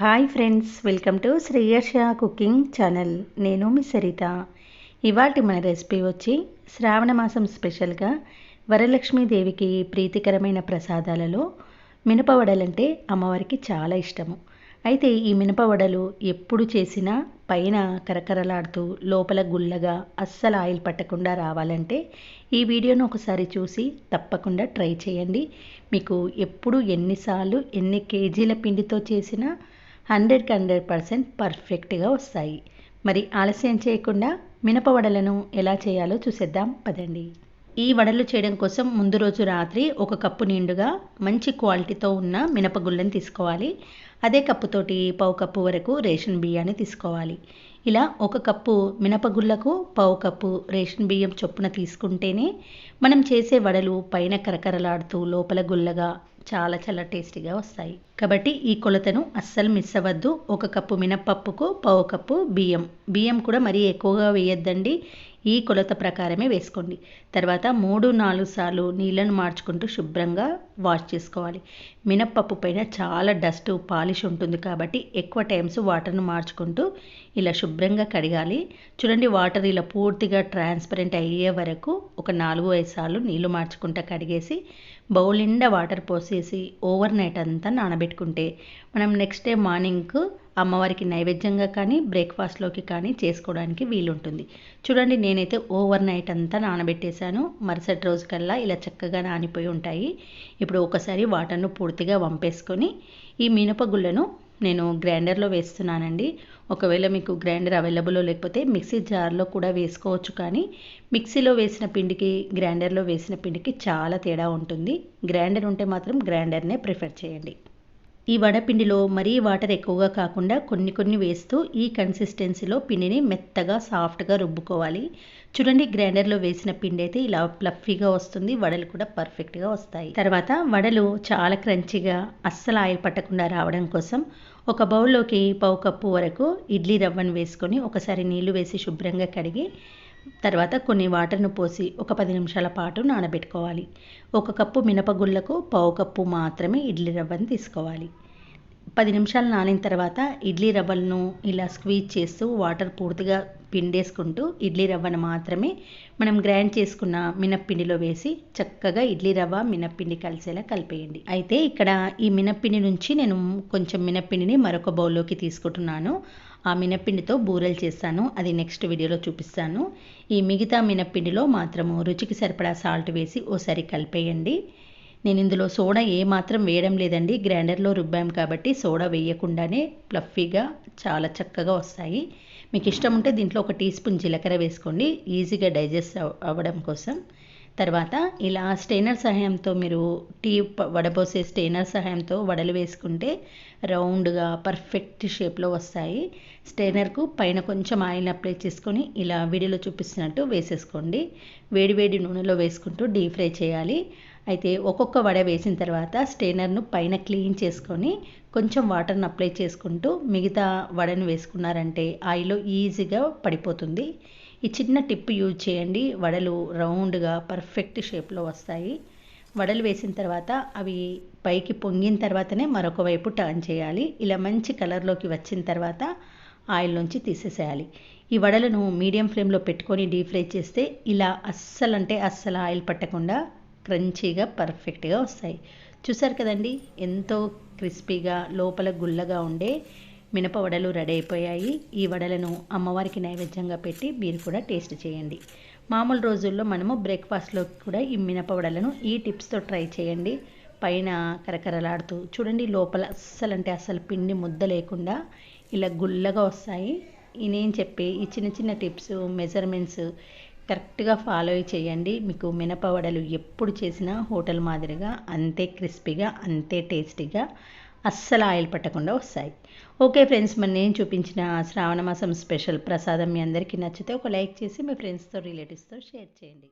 Hi friends welcome to Shreyarsha cooking channel. నేను మీ సరిత. ఇవాటి మన రెసిపీ వచ్చి శ్రావణ మాసం స్పెషల్గా వరలక్ష్మీదేవికి ప్రీతికరమైన ప్రసాదాలలో మినపవడలంటే అమ్మవారికి చాలా ఇష్టము. అయితే ఈ మినపవడలు ఎప్పుడు చేసినా పైన కరకరలాడుతూ లోపల గుల్లగా అస్సలు ఆయిల్ పట్టకుండా రావాలంటే ఈ వీడియోను ఒకసారి చూసి తప్పకుండా ట్రై చేయండి. మీకు ఎప్పుడు ఎన్నిసార్లు ఎన్ని కేజీల పిండితో చేసినా హండ్రెడ్కి హండ్రెడ్ పర్సెంట్ పర్ఫెక్ట్గా వస్తాయి. మరి ఆలస్యం చేయకుండా మినప వడలను ఎలా చేయాలో చూసేద్దాం పదండి. ఈ వడలు చేయడం కోసం ముందు రోజు రాత్రి ఒక కప్పు నిండుగా మంచి క్వాలిటీతో ఉన్న మినపగుళ్ళని తీసుకోవాలి. అదే కప్పుతోటి పావు కప్పు వరకు రేషన్ బియ్యాన్ని తీసుకోవాలి. ఇలా ఒక కప్పు మినపగుళ్ళకు పావు కప్పు రేషన్ బియ్యం చొప్పున తీసుకుంటేనే మనం చేసే వడలు పైన కరకరలాడుతూ లోపల గుల్లగా చాలా చాలా టేస్టీగా వస్తాయి. కాబట్టి ఈ కొలతను అస్సలు మిస్ అవ్వద్దు. ఒక కప్పు మినప్పప్పుకు పావు కప్పు బియ్యం. బియ్యం కూడా మరీ ఎక్కువగా వేయొద్దండి. ఈ కొలత ప్రకారమే వేసుకోండి. తర్వాత మూడు నాలుగు సార్లు నీళ్ళను మార్చుకుంటూ శుభ్రంగా వాష్ చేసుకోవాలి. మినప్పప్పు పైన చాలా డస్ట్ పాలిష్ ఉంటుంది కాబట్టి ఎక్కువ టైమ్స్ వాటర్ను మార్చుకుంటూ ఇలా శుభ్రంగా కడగాలి. చూడండి వాటర్ ఇలా పూర్తిగా ట్రాన్స్పరెంట్ అయ్యే వరకు ఒక నాలుగు ఐదు సార్లు నీళ్ళు మార్చుకుంటూ కడిగేసి బౌల్ నిండా వాటర్ పోసేసి ఓవర్ నైట్ అంతా నానబెట్టుకుంటే మనం నెక్స్ట్ డే మార్నింగ్కు అమ్మవారికి నైవేద్యంగా కానీ బ్రేక్ఫాస్ట్లోకి కానీ చేసుకోవడానికి వీలుంటుంది. చూడండి నేనైతే ఓవర్ నైట్ అంతా నానబెట్టేశాను. మరుసటి రోజు కల్లా ఇలా చక్కగా నానిపోయి ఉంటాయి. ఇప్పుడు ఒకసారి వాటర్ను పూర్తిగా వంపేసుకొని ఈ మినపగుళ్ళను నేను గ్రైండర్లో వేస్తున్నానండి. ఒకవేళ మీకు గ్రైండర్ అవైలబుల్లో లేకపోతే మిక్సీ జార్లో కూడా వేసుకోవచ్చు కానీ మిక్సీలో వేసిన పిండికి గ్రైండర్లో వేసిన పిండికి చాలా తేడా ఉంటుంది. గ్రైండర్ ఉంటే మాత్రం గ్రైండర్నే ప్రిఫర్ చేయండి. ఈ వడపిండిలో మరీ వాటర్ ఎక్కువగా కాకుండా కొన్ని కొన్ని వేస్తూ ఈ కన్సిస్టెన్సీలో పిండిని మెత్తగా సాఫ్ట్గా రుబ్బుకోవాలి. చూడండి గ్రైండర్లో వేసిన పిండి అయితే ఇలా ప్లఫీగా వస్తుంది వడలు కూడా పర్ఫెక్ట్గా వస్తాయి. తర్వాత వడలు చాలా క్రంచిగా అస్సలు ఆయిల్ పట్టకుండా రావడం కోసం ఒక బౌల్లోకి పావు కప్పు వరకు ఇడ్లీ రవ్వను వేసుకొని ఒకసారి నీళ్ళు వేసి శుభ్రంగా కడిగి తర్వాత కొన్ని వాటర్ను పోసి ఒక పది నిమిషాల పాటు నానబెట్టుకోవాలి. ఒక కప్పు మినపగుళ్ళకు పావు కప్పు మాత్రమే ఇడ్లీ రవ్వను తీసుకోవాలి. పది నిమిషాలు నానిన తర్వాత ఇడ్లీ రవ్వలను ఇలా స్క్వీజ్ చేస్తూ వాటర్ పూర్తిగా పిండేసుకుంటూ ఇడ్లీ రవ్వను మాత్రమే మనం గ్రైండ్ చేసుకున్న మినప్పిండిలో వేసి చక్కగా ఇడ్లీ రవ్వ మినప్పిండి కలిసేలా కలిపేయండి. అయితే ఇక్కడ ఈ మినప్పిండి నుంచి నేను కొంచెం మినప్పిండిని మరొక బౌల్లోకి తీసుకుంటున్నాను. ఆ మినప్పిండితో బూరెలు చేస్తాను. అది నెక్స్ట్ వీడియోలో చూపిస్తాను. ఈ మిగతా మినప్పిండిలో మాత్రము రుచికి సరిపడా సాల్ట్ వేసి ఓసారి కలిపేయండి. నేను ఇందులో సోడా ఏ మాత్రం వేయడం లేదండి. గ్రైండర్లో రుబ్బాం కాబట్టి సోడా వేయకుండానే ప్లఫీగా చాలా చక్కగా వస్తాయి. మీకు ఇష్టం ఉంటే దీంట్లో ఒక టీ స్పూన్ జీలకర్ర వేసుకోండి. ఈజీగా డైజెస్ట్ అవ్వడం కోసం. తర్వాత ఇలా స్టెయినర్ సహాయంతో మీరు టీ వడపోసే స్టెయినర్ సహాయంతో వడలు వేసుకుంటే రౌండ్గా పర్ఫెక్ట్ షేప్లో వస్తాయి. స్టెయినర్కు పైన కొంచెం ఆయిల్ అప్లై చేసుకొని ఇలా వీడియోలో చూపిస్తున్నట్టు వేసేసుకోండి. వేడి వేడి నూనెలో వేసుకుంటూ డీప్ ఫ్రై చేయాలి. అయితే ఒక్కొక్క వడ వేసిన తర్వాత స్టెయినర్ను పైన క్లీన్ చేసుకొని కొంచెం వాటర్ని అప్లై చేసుకుంటూ మిగతా వడను వేసుకున్నారంటే ఆయిల్లో ఈజీగా పడిపోతుంది. ఈ చిన్న టిప్ యూజ్ చేయండి. వడలు రౌండ్గా పర్ఫెక్ట్ షేప్లో వస్తాయి. వడలు వేసిన తర్వాత అవి పైకి పొంగిన తర్వాతనే మరొక వైపు టర్న్ చేయాలి. ఇలా మంచి కలర్లోకి వచ్చిన తర్వాత ఆయిల్ నుంచి తీసేసేయాలి. ఈ వడలను మీడియం ఫ్లేమ్లో పెట్టుకొని డీప్ ఫ్రై చేస్తే ఇలా అస్సలు అంటే అస్సలు ఆయిల్ పట్టకుండా క్రంచీగా పర్ఫెక్ట్గా వస్తాయి. చూసారు కదండి ఎంతో క్రిస్పీగా లోపల గుల్లగా ఉండే మినప వడలు రెడీ అయిపోయాయి. ఈ వడలను అమ్మవారికి నైవేద్యంగా పెట్టి మీరు కూడా టేస్ట్ చేయండి. మామూలు రోజుల్లో మనము బ్రేక్ఫాస్ట్లో కూడా ఈ మినప వడలను ఈ టిప్స్తో ట్రై చేయండి. పైన కరకరలాడుతూ చూడండి లోపల అస్సలు అంటే అస్సలు పిండి ముద్ద లేకుండా ఇలా గుల్లగా వస్తాయి. నేను చెప్పే ఈ చిన్న చిన్న టిప్స్ మెజర్మెంట్స్ కరెక్ట్గా ఫాలో చేయండి. మీకు మినపవడలు ఎప్పుడు చేసినా హోటల్ మాదిరిగా అంతే క్రిస్పీగా అంతే టేస్టీగా అస్సలు ఆయిల్ పట్టకుండా వస్తాయి. ఓకే ఫ్రెండ్స్ మరి నేను చూపించిన శ్రావణ మాసం స్పెషల్ ప్రసాదం మీ అందరికీ నచ్చితే ఒక లైక్ చేసి మీ ఫ్రెండ్స్తో రిలేటివ్స్తో షేర్ చేయండి.